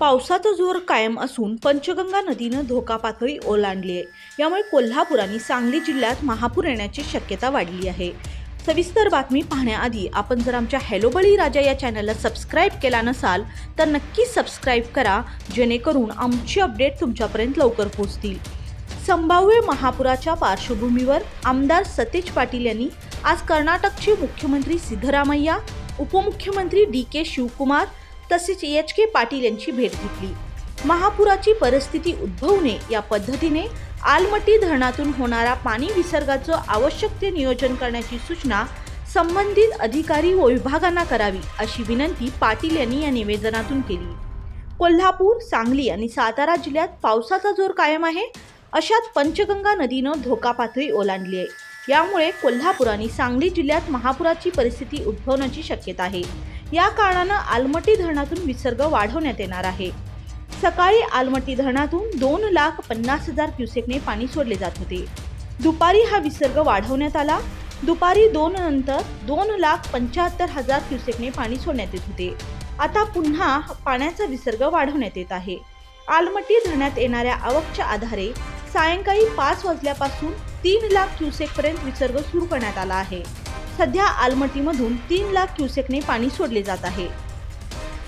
पावसाचा जोर कायम असून पंचगंगा नदीनं धोका पातळी ओलांडली आहे. यामुळे कोल्हापूर आणि सांगली जिल्ह्यात महापूर येण्याची शक्यता वाढली आहे. सविस्तर बातमी पाहण्याआधी आपण जर आमच्या हॅलो बळी राजा या चॅनलला सबस्क्राईब केला नसाल तर नक्की सबस्क्राईब करा जेणेकरून आमची अपडेट तुमच्यापर्यंत लवकर पोहोचतील. संभाव्य महापुराच्या पार्श्वभूमीवर आमदार सतेज पाटील यांनी आज कर्नाटकचे मुख्यमंत्री सिद्धरामय्या उपमुख्यमंत्री डी के शिवकुमार तसेच एच के पाटील यांची भेट घेतली. महापुराची परिस्थिती उद्भवू नये या पद्धतीने आलमटी धरणातून होणारा पाणी विसर्गाचं आवश्यक ते नियोजन करण्याची सूचना संबंधित अधिकारी व विभागांना करावी अशी विनंती पाटील यांनी या निवेदनातून केली. कोल्हापूर सांगली आणि सातारा जिल्ह्यात पावसाचा जोर कायम आहे. अशात पंचगंगा नदीनं धोका पातळी ओलांडली आहे. यामुळे कोल्हापूर आणि सांगली जिल्ह्यात महापुराची परिस्थिती उद्भवण्याची शक्यता आहे. या कारणानं आलमटी धरणातून विसर्ग वाढवण्यात येणार आहे. सकाळी आलमटी धरणातून दोन लाख पन्नास हजार क्युसेकने पाणी सोडले जात होते. दुपारी हा विसर्ग वाढवण्यात आला. दुपारी दोन नंतर दोन लाख पंच्याहत्तर हजार क्युसेकने पाणी सोडण्यात येत होते. आता पुन्हा पाण्याचा विसर्ग वाढवण्यात येत आहे. आलमटी धरणात येणाऱ्या आवकच्या आधारे सायंकाळी पाच वाजल्यापासून तीन लाख क्युसेकपर्यंत विसर्ग सुरू करण्यात आला आहे. सध्या आलमटीमधून तीन लाख क्युसेकने पाणी सोडले जात आहे.